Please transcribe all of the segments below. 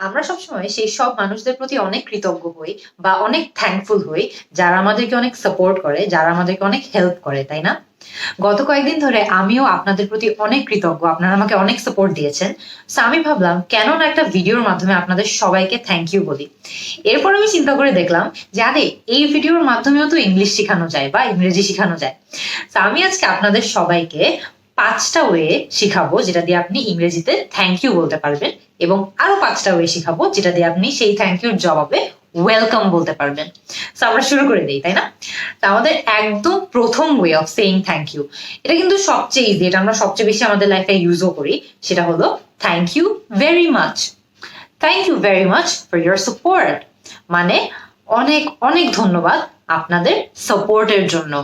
আমরা সবসময় সেই সব মানুষদের প্রতি অনেক কৃতজ্ঞ হই বা অনেক থ্যাঙ্কফুল হই, যারা আমাদেরকে অনেক সাপোর্ট করে, যারা আমাদেরকে অনেক হেল্প করে, তাই না? গত কয়েকদিন ধরে আমিও আপনাদের প্রতি অনেক কৃতজ্ঞ, আপনারা আমাকে অনেক সাপোর্ট দিয়েছেন। সো আমি ভাবলাম, কেন না একটা ভিডিওর মাধ্যমে আপনাদের সবাইকে থ্যাংক ইউ বলি? এরপর আমি চিন্তা করে দেখলাম যে, আরে, এই ভিডিওর মাধ্যমেও তো ইংলিশ শেখানো যায় বা ইংরেজি শেখানো যায়। তো আমি আজকে আপনাদের সবাইকে পাঁচটা ওয়ে শিখাবো যেটা দিয়ে আপনি ইংরেজিতে থ্যাংক ইউ বলতে পারবেন এবং আরও পাঁচটা ওয়ে শিখাবো যেটা দিয়ে আপনি সেই থ্যাংক ইউর জবাবে ওয়েলকাম বলতে পারবেন। তো আমরা শুরু করে দিই, তাই না? তা আমাদের একদম প্রথম way of saying thank you এটা কিন্তু সবচেয়ে ইজি এটা আমরা সবচেয়ে বেশি আমাদের লাইফে ইউজও করি। সেটা হলো thank you very much thank you very much for your support মানে অনেক অনেক ধন্যবাদ আপনাদের সাপোর্টের জন্য।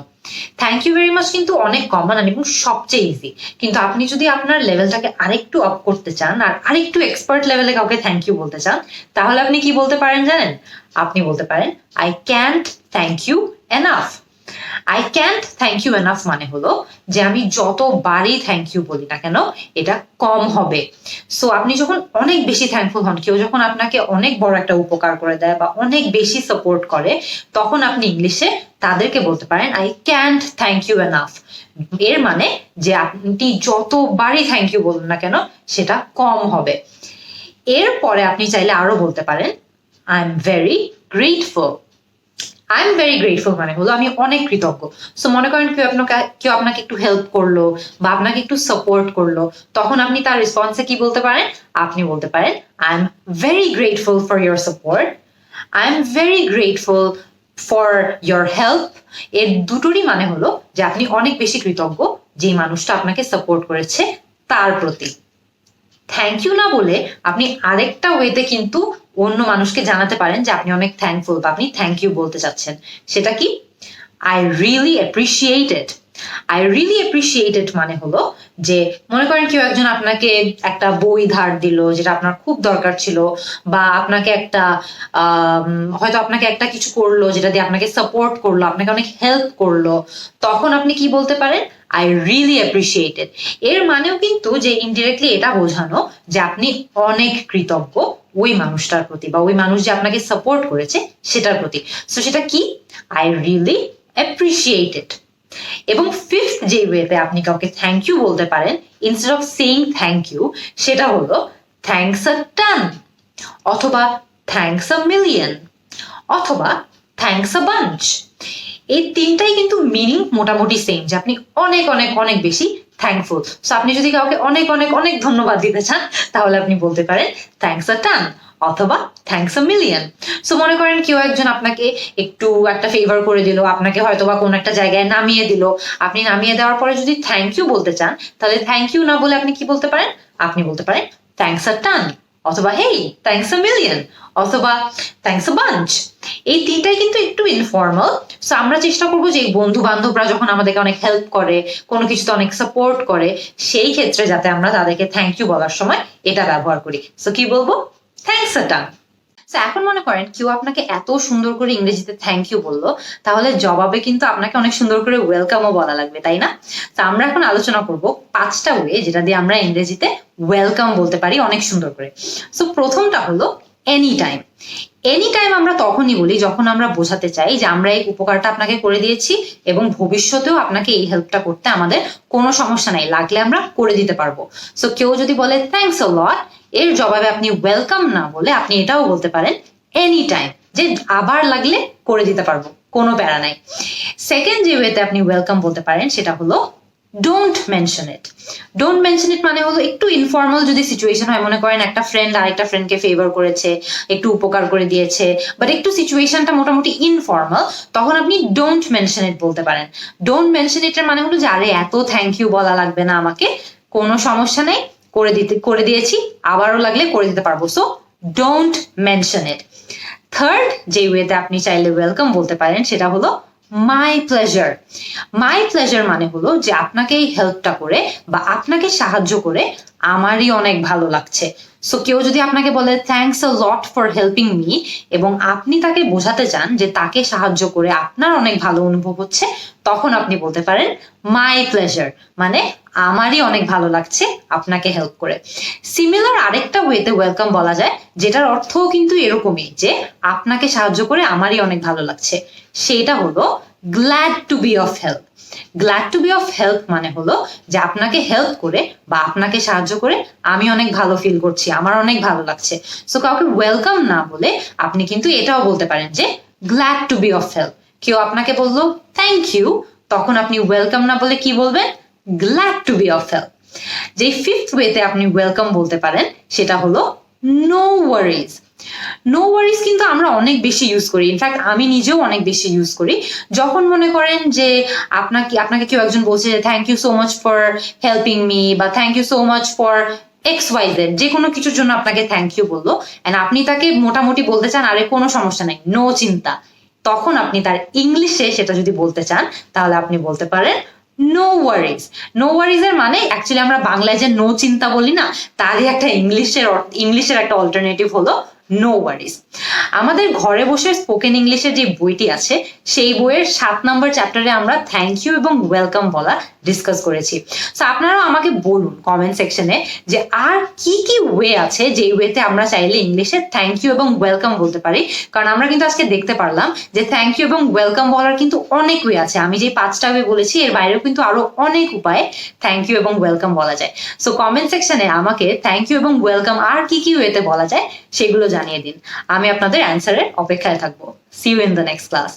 থ্যাংক ইউ ভেরি মাচ কিন্তু অনেক কমন এবং সবচেয়ে ইজি কিন্তু আপনি যদি আপনার লেভেলটাকে আরেকটু আপ করতে চান, আর আরেকটু এক্সপার্ট লেভেলে কাউকে থ্যাংক ইউ বলতে চান, তাহলে আপনি কি বলতে পারেন জানেন? আপনি বলতে পারেন I can't thank you enough I can't thank you enough মানে হলো যে আমি যতবারই থ্যাংক ইউ বলি না কেন, এটা কম হবে। সো আপনি যখন অনেক বেশি থ্যাংকফুল হন, কেউ যখন আপনাকে অনেক বড় একটা উপকার করে দেয় বা অনেক বেশি সাপোর্ট করে, তখন আপনি ইংলিশে তাদেরকে বলতে পারেন I can't thank you enough এর মানে যে আপনি যতবারই থ্যাংক ইউ বলুন না কেন, সেটা কম হবে। এরপরে আপনি চাইলে আরও বলতে পারেন I am very grateful I am very grateful মানে হলো আমি অনেক কৃতজ্ঞ। সো মনে করেন কেউ আপনাকে কেউ আপনাকে একটু হেল্প করল বা আপনাকে একটু সাপোর্ট করল, তখন আপনি তার রেসপন্সে কি বলতে পারেন? আপনি বলতে পারেন I am very grateful for your support I am very grateful for your help এর দুটোরই মানে হলো যে আপনি অনেক বেশি কৃতজ্ঞ যে মানুষটা আপনাকে সাপোর্ট করেছে তার প্রতি। থ্যাংক ইউ না বলে আপনি আরেকটা ওয়েতে কিন্তু অন্য মানুষকে জানাতে পারেন যে আপনি অনেক থ্যাংকফুল বা আপনি থ্যাংক ইউ বলতে চাচ্ছেন। সেটা কি? I really appreciated I really appreciated মানে হলো যে, মনে করেন কেউ একজন আপনাকে একটা বই ধার দিল যেটা আপনার খুব দরকার ছিল বা আপনাকে একটা হয়তো আপনাকে একটা কিছু করল যেটা দিয়ে আপনাকে সাপোর্ট করল, আপনাকে অনেক হেল্প করল, তখন আপনি কি বলতে পারেন? আই রিয়েলি অ্যাপ্রিসিয়েটেড এর মানেও কিন্তু যে ইনডিরেক্টলি এটা বোঝানো যে আপনি অনেক কৃতজ্ঞ ওই মানুষটার প্রতি বা ওই মানুষ যে আপনাকে সাপোর্ট করেছে সেটার প্রতি। সো সেটা কি? আই রিয়েলি অ্যাপ্রিসিয়েটেড এবং ফিফথ যে ওয়েতে আপনি কাউকে থ্যাংক ইউ বলতে পারেন instead of saying thank you সেটা হলো থ্যাংকস আ টান অথবা থ্যাংকস আ মিলিয়ন অথবা থ্যাংকস আ বাঞ্চ এই তিনটাই কিন্তু মিনিং মোটামুটি সেম যে আপনি অনেক অনেক অনেক বেশি থ্যাংকফুল সো আপনি যদি কাউকে অনেক অনেক অনেক ধন্যবাদ দিতে চান, তাহলে আপনি বলতে পারেন থ্যাংকস আ টান অথবা থ্যাংকস আ মিলিয়ন সো মনে করেন কেউ একজন আপনাকে একটু একটা ফেভার করে দিল, আপনাকে হয়তো বা কোনো একটা জায়গায় নামিয়ে দিল। আপনি নামিয়ে দেওয়ার পরে যদি থ্যাংক ইউ বলতে চান, তাহলে থ্যাংক ইউ না বলে আপনি কি বলতে পারেন? আপনি বলতে পারেন থ্যাংকস আ টান অথবা হেই থ্যাংকস আ মিলিয়ন অথবা থ্যাংকস আ বাঞ্চ এই তিনটাই কিন্তু একটু ইনফর্মাল সো আমরা চেষ্টা করব যে বন্ধু বান্ধবরা যখন আমাদেরকে অনেক হেল্প করে, কোনো কিছুতে অনেক সাপোর্ট করে, সেই ক্ষেত্রে যাতে আমরা তাদেরকে থ্যাংক ইউ বলার সময় এটা ব্যবহার করি। সো কি বলব? থ্যাংকস আ টান তো এখন মনে করেন, কেউ আপনাকে এত সুন্দর করে ইংরেজিতে থ্যাংক ইউ বলল, তাহলে জবাবে কিন্তু আপনাকে অনেক সুন্দর করে ওয়েলকামও বলা লাগবে, তাই না? তো আমরা এখন আলোচনা করব পাঁচটা ওয়ে যেটা দিয়ে আমরা ইংরেজিতে ওয়েলকাম বলতে পারি অনেক সুন্দর করে। সো প্রথমটা হলো এনি টাইম এনি টাইম আমরা তখনই বলি যখন আমরা বোঝাতে চাই যে আমরা এই উপকারটা আপনাকে করে দিয়েছি এবং ভবিষ্যতেও আপনাকে এই হেল্পটা করতে আমাদের কোনো সমস্যা নাই, লাগলে আমরা করে দিতে পারব। সো কেউ যদি বলে থ্যাংকস অ লট এর জবাবে আপনি ওয়েলকাম না বলে আপনি এটাও বলতে পারেন এনি টাইম যে আবার লাগলে করে দিতে পারব, কোনো প্যারা নাই। সেকেন্ড যে ওয়েতে আপনি ওয়েলকাম বলতে পারেন সেটা হলো don't mention it don't mention it মানে হলো একটু ইনফর্মাল যদি সিচুয়েশন হয়, মনে করেন একটা ফ্রেন্ড আরেকটা ফ্রেন্ডকে ফেভার করেছে, একটু উপকার করে দিয়েছে বাট একটু সিচুয়েশনটা মোটামুটি ইনফর্মাল তখন আপনি ডোন্ট মেনশন ইট বলতে পারেন। ডোন্ট মেনশন ইট এর মানে হলো যে আরে এত থ্যাংক ইউ বলা লাগবে না আমাকে, কোনো সমস্যা নেই। করে দিতে, করে দিয়েছি, আবারও লাগলে করে দিতে পারব। So don't mention it third যে ওয়েতে আপনি চাইলে ওয়েলকাম বলতে পারেন, সেটা হলো মাই প্লেজার মাই প্লেজার মানে হলো যে আপনাকে এই হেল্পটা করে বা আপনাকে সাহায্য করে আমারই অনেক ভালো লাগছে। সো কেউ যদি আপনাকে বলে thanks a lot for helping me এবং আপনি তাকে বোঝাতে চান যে তাকে সাহায্য করে আপনার অনেক ভালো অনুভব হচ্ছে, তখন আপনি বলতে পারেন মাই প্লেজার মানে আমারই অনেক ভালো লাগছে আপনাকে হেল্প করে। সিমিলার আরেকটা ওয়েতে ওয়েলকাম বলা যায়, যেটার অর্থও কিন্তু এরকমই যে আপনাকে সাহায্য করে আমারই অনেক ভালো লাগছে। সেটা হলো glad to be of help glad to be of help মানে হলো যে আপনাকে হেল্প করে বা আপনাকে সাহায্য করে আমি অনেক ভালো ফিল করছি, আমার অনেক ভালো লাগছে। সো কাউকে ওয়েলকাম না বলে আপনি কিন্তু এটাও বলতে পারেন যে glad to be of help কেউ আপনাকে বলল থ্যাংক ইউ তখন আপনি ওয়েলকাম না বলে কি বলবেন? Glad to be of help যে ফিফথ ওয়েতে আপনি ওয়েলকাম বলতে পারেন, সেটা হলো নো ওয়ারিজ নো ওয়ারিজ কিন্তু আমরা অনেক বেশি ইউজ করি। ইনফ্যাক্ট আমি নিজেও অনেক বেশি ইউজ করি। যখন মনে করেন যে আপনাকে আপনাকে কেউ একজন বলছে যে thank you so much for helping me বা thank you so much for X Y Z যে কোনো কিছুর জন্য আপনাকে থ্যাংক ইউ বলল। অ্যান্ড আপনি তাকে মোটামুটি বলতে চান, আরে কোনো সমস্যা নাই নো চিন্তা। তখন আপনি তার ইংলিশে সেটা যদি বলতে চান, তাহলে আপনি বলতে পারেন নো ওয়ারিজ নো ওয়ারিজ এর মানে অ্যাকচুয়ালি আমরা বাংলায় যে নো চিন্তা বলি না, তারই একটা ইংলিশের ইংলিশের একটা অল্টারনেটিভ হলো নো ওয়ারিজ আমাদের ঘরে বসে স্পোকেন ইংলিশের যে বইটি আছে, সেই বইয়ের সাত নম্বর চ্যাপ্টারে আমরা থ্যাংক ইউ এবং ওয়েলকাম বলা ডিসকাস করেছি। সো আপনারাও আমাকে বলুন কমেন্ট সেকশনে যে আর কি কি ওয়ে আছে যেই ওয়েতে আমরা চাইলে ইংলিশে থ্যাংক ইউ এবং ওয়েলকাম বলতে পারি। কারণ আমরা কিন্তু আজকে দেখতে পারলাম যে থ্যাংক ইউ এবং ওয়েলকাম বলার কিন্তু অনেক ওয়ে আছে। আমি যে পাঁচটা ওয়ে বলেছি, এর বাইরেও কিন্তু আরও অনেক উপায়ে থ্যাংক ইউ এবং ওয়েলকাম বলা যায়। সো কমেন্ট সেকশনে আমাকে থ্যাংক ইউ এবং ওয়েলকাম আর কি কি ওয়েতে বলা যায়, সেগুলো জানিয়ে দিন। আমি আপনাদের অ্যান্সারের অপেক্ষায় থাকব। See you in the next class